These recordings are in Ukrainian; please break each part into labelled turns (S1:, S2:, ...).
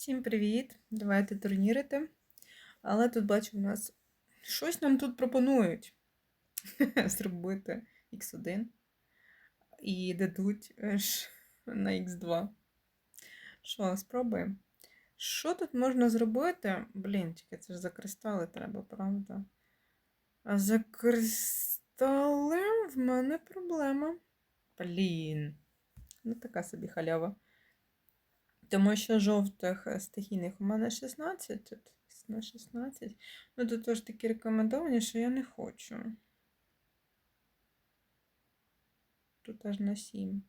S1: Всім привіт! Давайте турнірити. Але тут бачу, у нас щось нам тут пропонують зробити X1 і дадуть е, на X2. Що, спробуємо? Що тут можна зробити? Блін, тільки це ж за кристали треба, правда? А за кристали в мене проблема. Блін. Ну, така собі халява. Тому що жовтих е, стихійних у мене 16 тут. На 16. Ну, тут теж такі рекомендовані, що я не хочу. Тут аж на 7.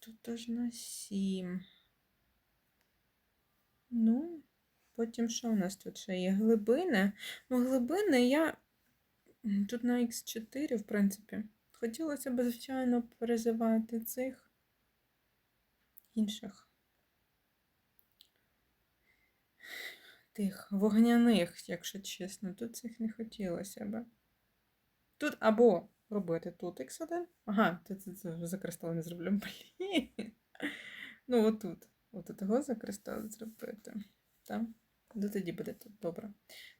S1: Тут аж на 7. Ну, потім що у нас тут ще є? Глибини. Ну, глибини я тут на Х4, в принципі. Хотілося б, звичайно, призивати цих інших. Тих вогняних, якщо чесно, тут цих не хотілося б. Тут або робити тут X1. Ага, це, це, це за кристал не зроблю. Блін. Ну, отут. От того за кристал зробити. Так? Ну, тоді буде тут добре.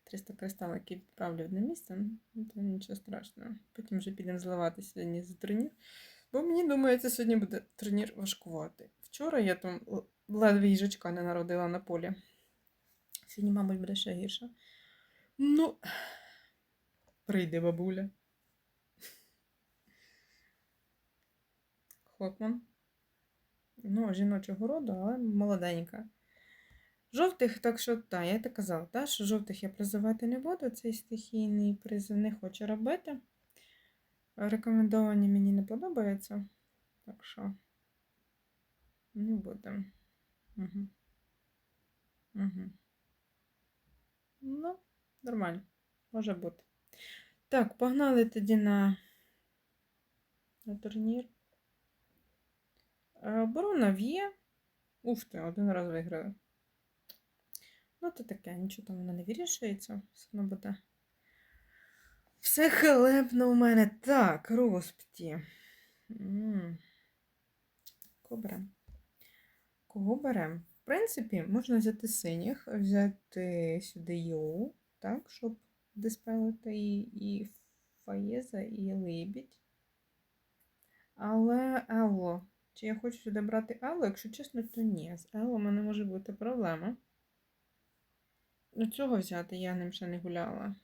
S1: 300 кристаликів відправлю одне місце, ну, то нічого страшного. Потім вже підемо зливати сьогодні за турнір. Бо мені думається, сьогодні буде турнір важкувати. Вчора я там ледве їжачка не народила на полі. Сьогодні, мабуть, буде ще гірше. Ну, прийде бабуля. Хлопман. Ну, жіночого роду, але молоденька. Жовтих, так що, так, я так казала, та, що жовтих я призивати не буду. Цей стихійний призив не хочу робити. Рекомендовані мені не подобаються. Так що не будемо. Угу. Угу. Ну, нормально. Може бути. Так, погнали тоді на, на турнір. Е, Оборона в'є. Уф ти, один раз виграли. Ну, то таке, нічого там воно не вирішується. Все одно буде. Все хлебно у мене. Так, розпті. Кого берем? Кого берем? В принципі, можна взяти синіх, взяти сюди Йоу, так, щоб диспелити і, і Фаєза, і Либідь. Але Елло. Чи я хочу сюди брати Елло? Якщо чесно, то ні. З Елло в мене може бути проблема. Ну, цього взяти я ним ще не гуляла.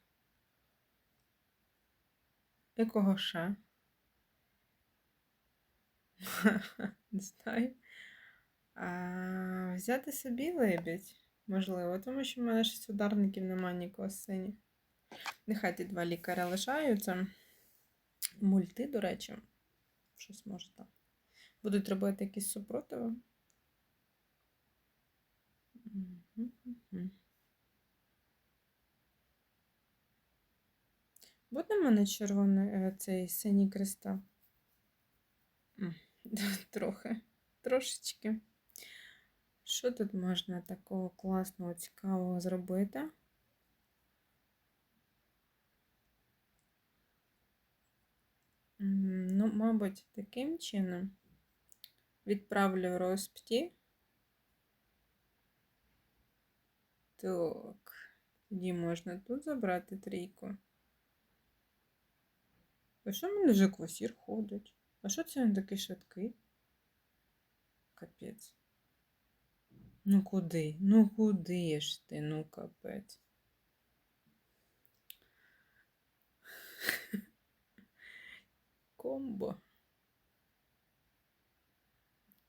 S1: Якого ще? Не знаю. А, взяти собі лебідь, можливо, тому що в мене щось ударників немає нікого з синіх. Нехай ті два лікаря лишаються. Мульти, до речі, щось може там. Будуть робити якісь супротиви. Буде в мене червоний е, цей синій кристал? Трохи. Трошечки. Що тут можна такого класного, цікавого зробити? Ну, мабуть, таким чином відправлю розпті. Так, тоді можна тут забрати трійку. А що в мене вже квасір ходить? А що це він такий швидкий? Капець. Ну куди? Ну куди ж ти? Ну капець. Комбо.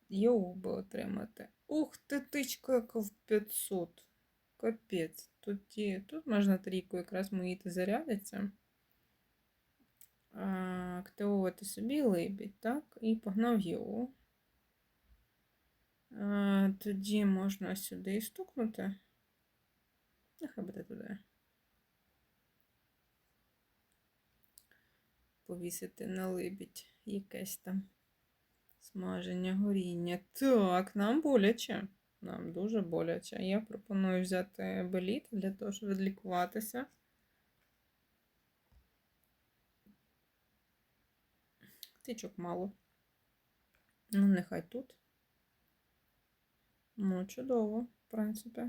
S1: Йоу би отримати. Ух ти, тичка яка в 500. Капець. Тут, тут можна трійку якраз мої зарядиться. Активувати собі либідь, так? І погнав його. Тоді можна сюди стукнути. Нехай буде туди. Повісити на либідь якесь там смаження, горіння. Так, нам боляче. Нам дуже боляче. Я пропоную взяти беліт для того, щоб відлікуватися. Тичок мало. Ну, нехай тут. Ну, чудово, в принципі.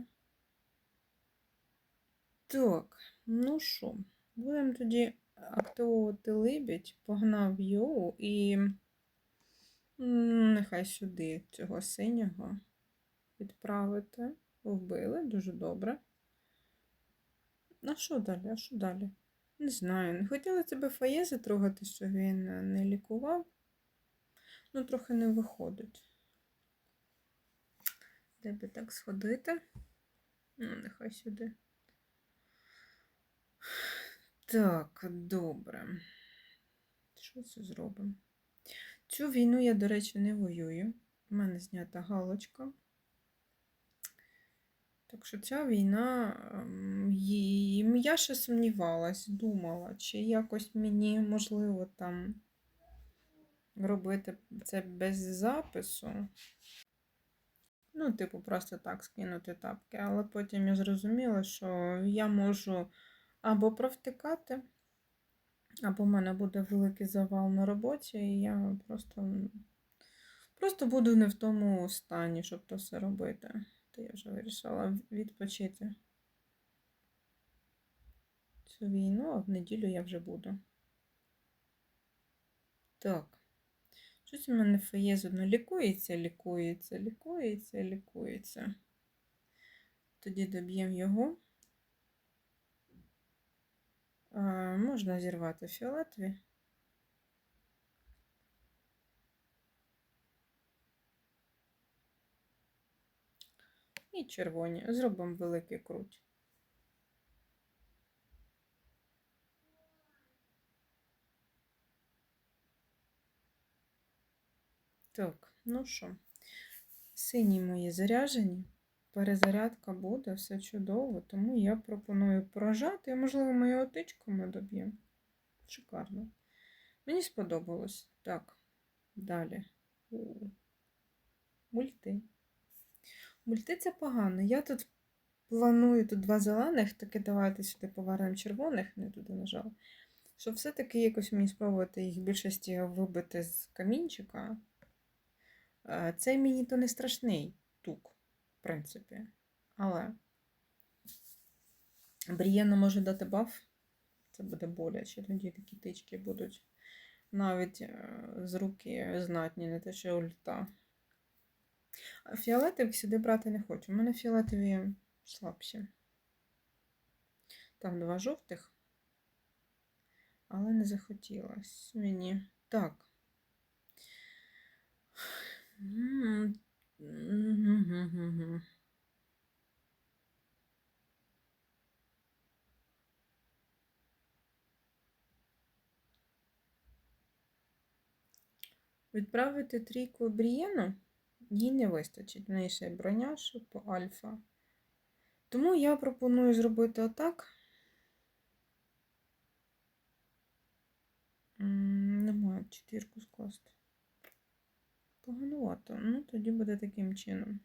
S1: Так, ну що, будемо тоді активувати либідь, погнав йоу і нехай сюди цього синього відправити. Вбили, дуже добре. А що далі? А що далі? Не знаю. Не хотіла тебе фаєзи трогати, що він е, не лікував. Ну, трохи не виходить. Де би так сходити? Ну, нехай сюди. Так, добре. Що це зробимо? Цю війну я, до речі, не воюю. У мене знята галочка. Так що ця війна, ем, я ще сумнівалась, думала, чи якось мені можливо там робити це без запису. Ну, типу, просто так скинути тапки. Але потім я зрозуміла, що я можу або провтикати, або в мене буде великий завал на роботі, і я просто, просто буду не в тому стані, щоб то все робити. То я вже вирішила відпочити цю війну, а в неділю я вже буду. Так. Щось у мене феє одно лікується, лікується, лікується, лікується. Тоді доб'ємо його. А, можна зірвати фіолетові. І червоні. Зробимо великий круть. Так, ну що, сині мої заряжені, перезарядка буде, все чудово, тому я пропоную прожати, і, можливо, мою отичку ми доб'ємо. Шикарно. Мені сподобалось. Так, далі. Мульти. Мульти це погано. Я тут планую тут два зелених, таки давайте сюди повернемо червоних, не туди нажала. Щоб все-таки якось мені спробувати їх більшості вибити з камінчика. Е, Цей мені то не страшний тук, в принципі. Але Брієна може дати баф. Це буде боляче. Тоді такі тички будуть навіть е, з руки знатні, не те, що ульта. А Фіолетових сюди брати не хочу. У мене фіолетові слабші. Там два жовтих, але не захотілось мені. Так. Відправити трійку Брієну їй не вистачить. В неї ще й броня, що по альфа. Тому я пропоную зробити отак. М, Не маю четвірку скласти. Поганувато. Ну, тоді буде таким чином.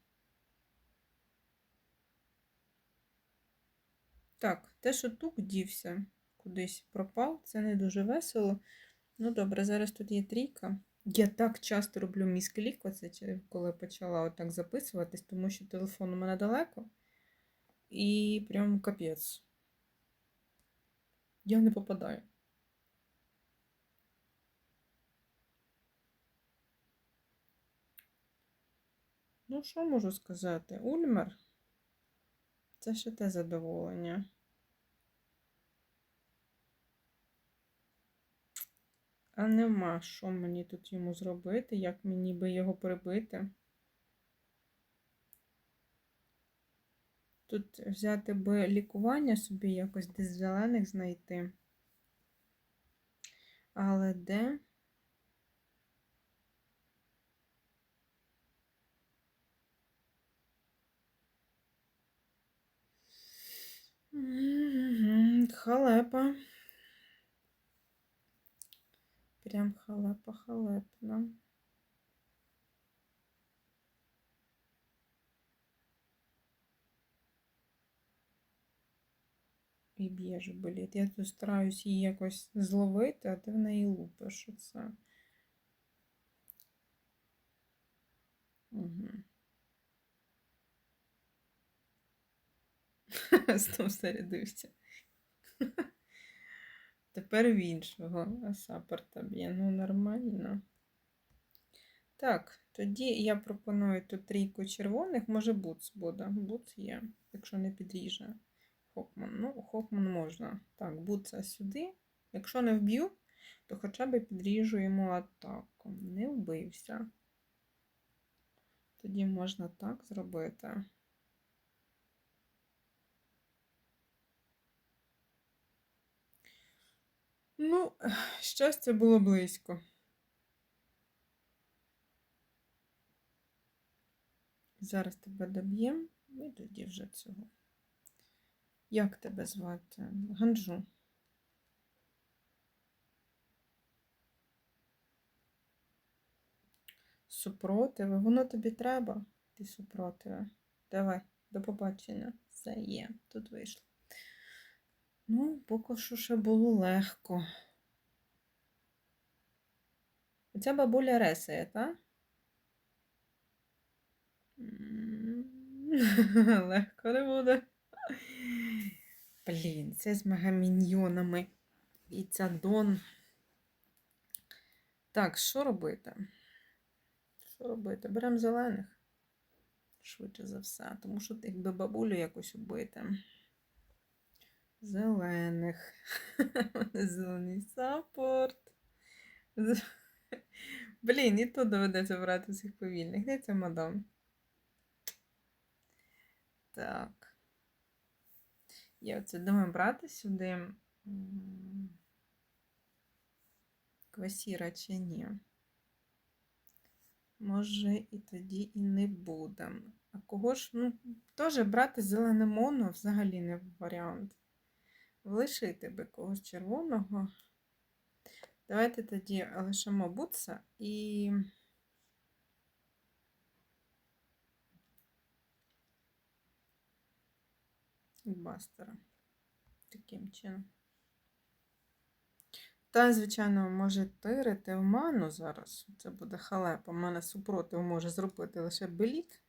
S1: Так, те, що тук дівся, кудись пропав, це не дуже весело. Ну, добре, зараз тут є трійка. Я так часто роблю міськлік, оце коли почала отак записуватись, тому що телефон у мене далеко. І прям капець. Я не попадаю. Ну, що можу сказати? Ульмер це ще те задоволення. А нема що мені тут йому зробити, як мені би його прибити. Тут взяти би лікування собі якось десь зелених знайти. Але де? Халепа. Прям халепа халепна. І б'єш боліт. Я тут стараюсь її якось зловити, а ти в неї лупиш оце. Угу. Знов зарядився. Тепер в іншого а саппорта б'є. Ну, нормально. Так, тоді я пропоную тут трійку червоних, може буц буде. Буц є, якщо не підріже. Хокман. Ну, Хокман можна. Так, буца сюди. Якщо не вб'ю, то хоча б підріжу йому атаку. Не вбився. Тоді можна так зробити. Ну, щастя було близько. Зараз тебе доб'ємо і тоді вже цього. Як тебе звати? Ганджу. Супротиве, воно тобі треба, ти супротиве. Давай, до побачення. Все є, тут вийшло. Ну, поки що ще було легко. Оця бабуля ресає, так? Легко не буде. Блін, це з мегаміньйонами. І ця Дон. Так, що робити? Що робити? Беремо зелених. Швидше за все, тому що якби бабулю якось убити. Зелених. Зелений саппорт. Блін, і тут доведеться брати всіх повільних. Де ця мадам? Так. Я оце думаю брати сюди квасіра чи ні. Може, і тоді і не будемо. А кого ж, ну, теж брати зелене моно взагалі не варіант. Лишити би когось червоного. Давайте тоді лишимо бутса і. бастера. Таким чином. Та, звичайно, може тирити в ману зараз. Це буде халепа. У мене супротив може зробити лише беліт.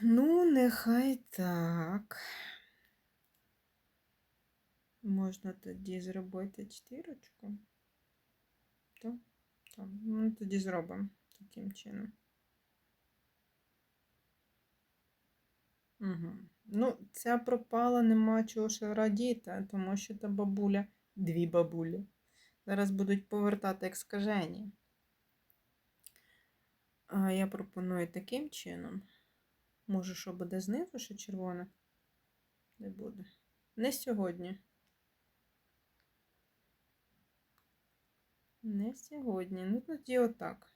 S1: Ну, нехай так. Можна тоді зробити чотирочку. Так, так. Ну, тоді зробимо таким чином. Угу. Ну, ця пропала, нема чого ще радіти, тому що та бабуля, дві бабулі. Зараз будуть повертати як скажені. А я пропоную таким чином. Може, що буде знизу ще червоне? Не буде. Не сьогодні. Не сьогодні. Ну, тоді отак.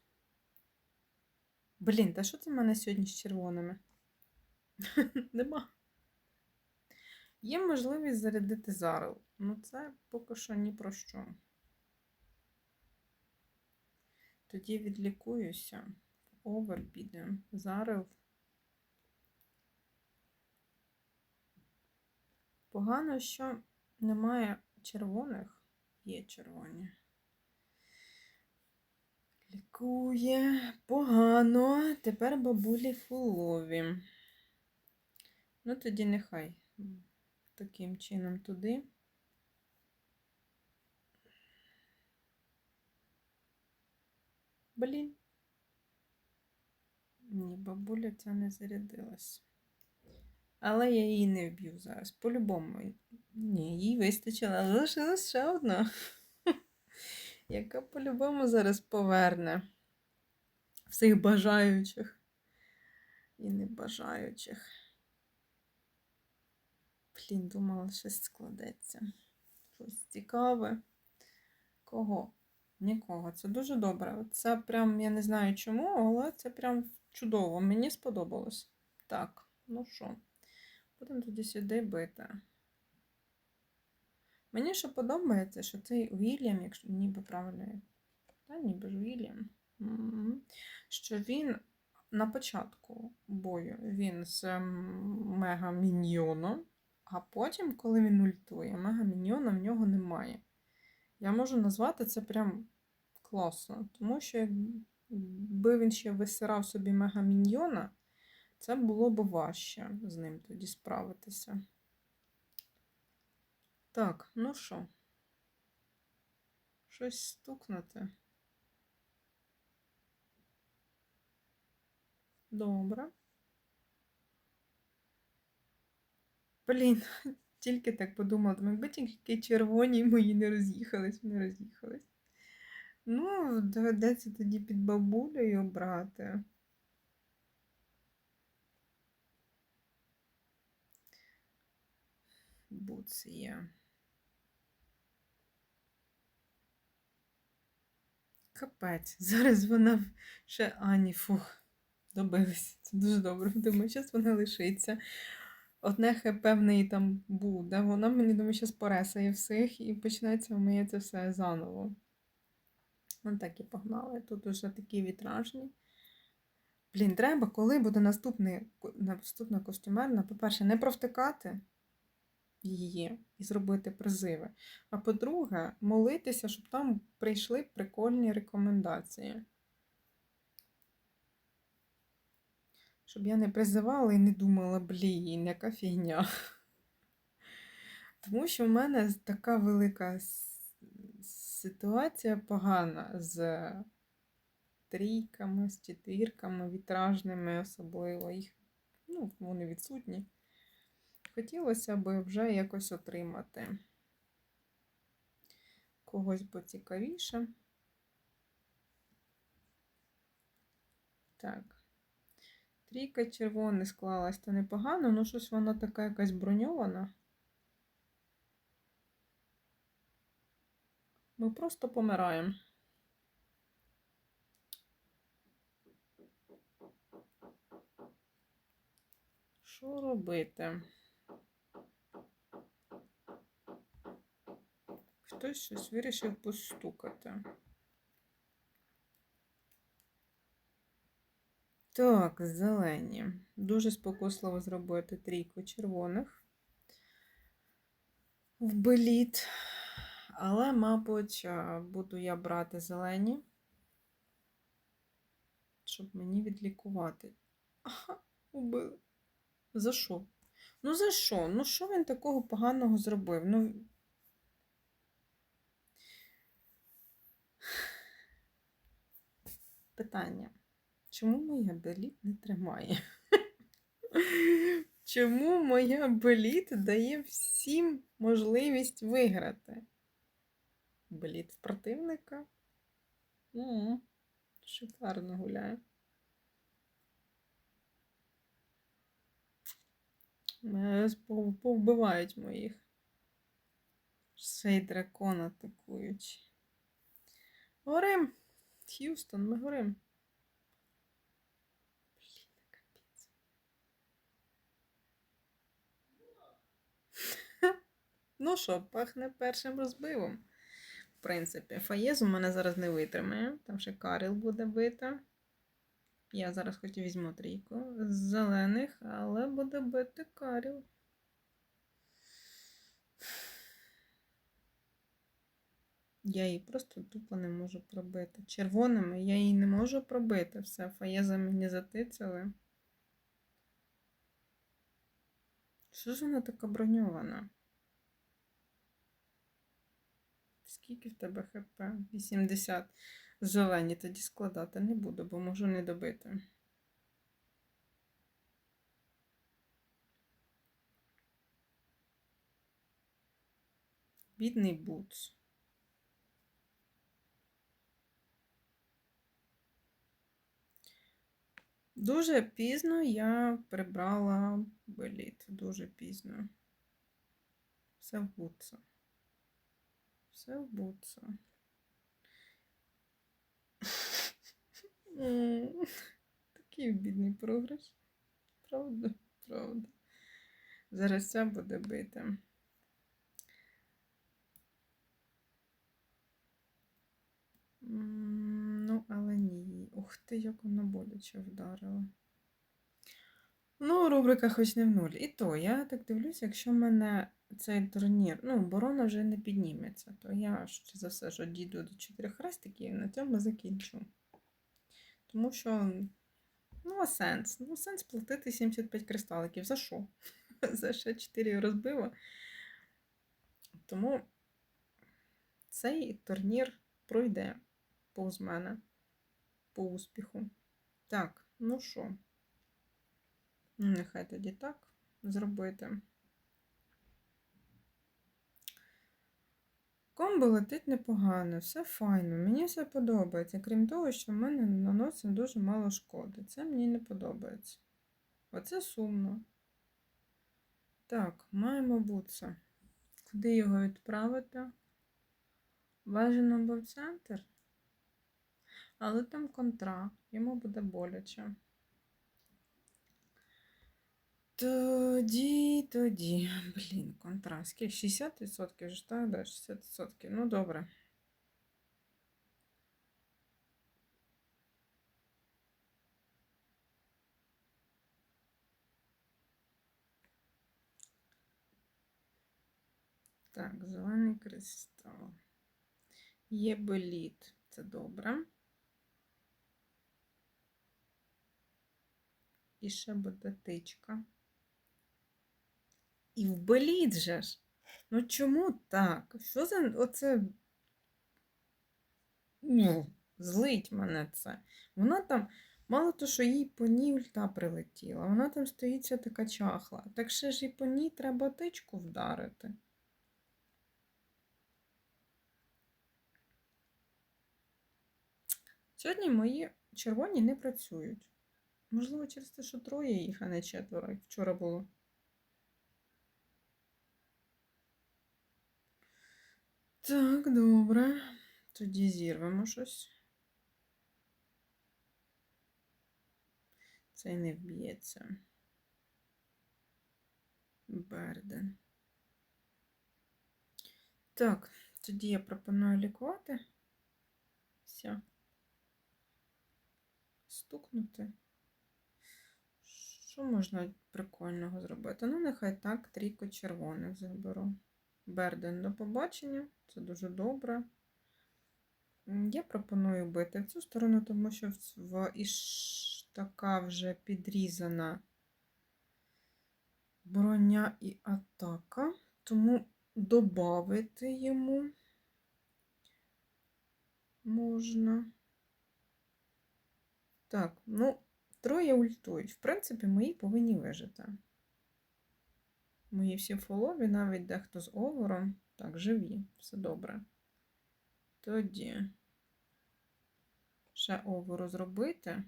S1: Блін, та що це в мене сьогодні з червоними? Нема. Є можливість зарядити зарил. Ну, це поки що ні про що. Тоді відлікуюся. Овер піде. Зарил. Погано, що немає червоних. Є червоні. Лікує. Погано. Тепер бабулі фулові. Ну, тоді нехай. Таким чином туди. Блін. Ні, бабуля ця не зарядилась. Але я її не вб'ю зараз. По-любому. Ні, їй вистачило, але залишилась ще одна. Яка по-любому зараз поверне всіх бажаючих і небажаючих. Блін, думала, щось складеться. Щось цікаве. Кого? Нікого. Це дуже добре. Це прям, я не знаю чому, але це прям чудово. Мені сподобалось. Так, ну що, будемо тоді сюди бити. Мені ще подобається, що цей Вільям, якщо ніби правильно, та ніби ж Вільям, що він на початку бою він з мега-міньйоном, а потім, коли він ультує, мега-міньйона в нього немає. Я можу назвати це прям класно. Тому що якби він ще висирав собі мегаміньйона, це було б важче з ним тоді справитися. Так, ну що? Щось стукнути. Добре. Блін, тільки так подумала, якби тільки червоні мої не роз'їхались, не роз'їхались. Ну, доведеться тоді під бабулею брати. Буц є. Капець. Зараз вона ще Ані, фух, добилися. Це дуже добре. Думаю, зараз вона лишиться. Одне хп в неї там буде. Вона мені думаю, зараз поресає всіх і почнеться мене це все заново. Вон так і погнали. Тут уже такі вітражні. Блін, треба, коли буде наступний, наступна костюмерна, по-перше, не провтикати її і зробити призиви. А по-друге, молитися, щоб там прийшли прикольні рекомендації. Щоб я не призивала і не думала, блін, яка фігня. Тому що в мене така велика ситуація погана з трійками, з четвірками, вітражними, особливо їх, ну, вони відсутні. Хотілося б вже якось отримати когось поцікавіше. Так. Трійка червоних склалась, то непогано, ну щось вона така якась броньована. Ми просто помираємо. Що робити? Хтось щось вирішив постукати. Так, зелені. Дуже спокусливо зробити трійку червоних в беліт. Але, мабуть, буду я брати зелені, щоб мені відлікувати. Ага, убили. За що? Ну, за що? Ну, що він такого поганого зробив? Ну. Питання. Чому моя беліт не тримає? Чому моя беліт дає всім можливість виграти? Беліт в противника? М, Шикарно гуляє. Мене Повбивають моїх. Ще й дракон атакують. Горим! Х'юстон, ми горим. Блін, капець. Ну що, пахне першим розбивом. В принципі, фаєз у мене зараз не витримає. Там ще Каріл буде бита. Я зараз хоч візьму трійку з зелених, але буде бити Каріл. Я її просто тупо не можу пробити. Червоними я її не можу пробити. Все, фаєза мені затицяли. Що ж вона така броньована? Скільки в тебе хп? 80. Зелені тоді складати не буду, бо можу не добити. Бідний бутс. Дуже пізно я прибрала беліт. Дуже пізно. Все в бутса. Все в бутса. Такий бідний програш. Правда? Правда. Зараз ця буде бити. М, Але ні. Ух ти, як вона боляче вдарила. Ну, рубрика хоч не в нуль. І то, я так дивлюся, якщо в мене цей турнір, ну, оборона вже не підніметься, то я ще за все ж дійду до чотирьох хрестиків і на цьому закінчу. Тому що, ну, а сенс? Ну, сенс платити 75 кристаликів. За що? За ще 4 розбила. Тому цей турнір пройде повз мене по успіху. Так, ну що? Ну, Нехай тоді так зробити. Комбо летить непогано, все файно, мені все подобається. Крім того, що в мене наносить дуже мало шкоди. Це мені не подобається. Оце сумно. Так, маємо бутса. Куди його відправити? Бажано би в центр. Але там контра, йому буде боляче. Тоді, тоді. Блін, контра. Скільки? 60% ж, так? Да, 60%. Ну, добре. Так, зелений кристал. Є беліт. Це добре. І ще буде тичка. І в же ж. Ну чому так? Що за оце? Ну, злить мене це. Вона там, мало то, що їй по ній ульта прилетіла, вона там стоїть вся така чахла. Так ще ж і по ній треба тичку вдарити. Сьогодні мої червоні не працюють. Можливо, через те, що троє їх, а не четверо, як вчора було. Так, добре. Тоді зірвемо щось. Цей не вб'ється. Берден. Так, тоді я пропоную лікувати. Все. Стукнути. Що можна прикольного зробити? Ну, нехай так, трійко червоних заберу. Берден до побачення, це дуже добре. Я пропоную бити в цю сторону, тому що в- іш така вже підрізана броня і атака, тому додати йому можна. Так, ну, троє ультують. В принципі, мої повинні вижити. Мої всі фолові, навіть дехто з овером. Так, живі, все добре. Тоді ще оверу зробити.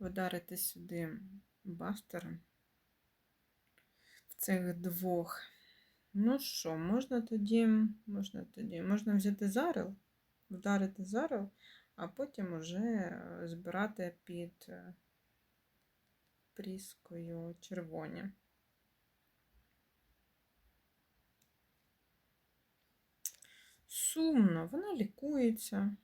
S1: Вдарити сюди бастером. В цих двох. Ну що, можна тоді, можна тоді, можна взяти зарил, вдарити зарил, а потім уже е, збирати під е, пріскою червоні. Сумно, вона лікується.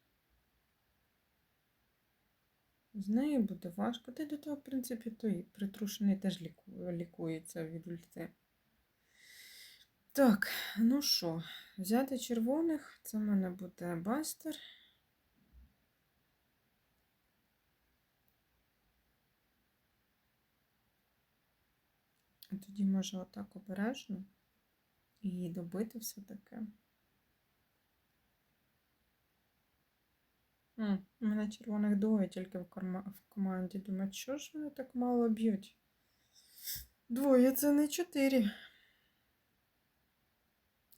S1: З нею буде важко. Та й до того, в принципі, той притрушений теж лікується від ульти. Так, ну що, взяти червоних, це в мене буде бастер. Тоді може отак обережно і добити все таке. У мене червоних двоє тільки в, корма... в команді. Думаю, що ж вони так мало б'ють? Двоє це не чотири.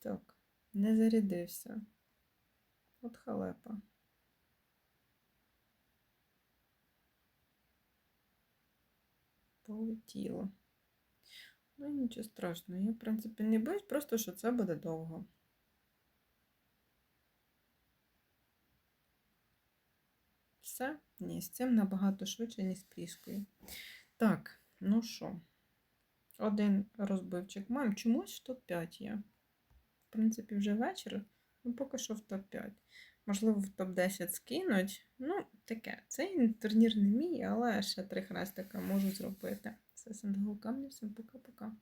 S1: Так, не зарядився. От халепа. Полетіло. Ну, нічого страшного. Я, в принципі, не боюсь, просто що це буде довго. Все? Ні, з цим набагато швидше, ніж з пріскою. Так, ну що, один розбивчик маємо. Чомусь в топ-5 є. В принципі, вже вечір, ну поки що в топ-5. Можливо, в топ-10 скинуть. Ну, таке. Цей турнір не мій, але ще три хрестика можу зробити. Це Сандгал Камні, всім пока-пока.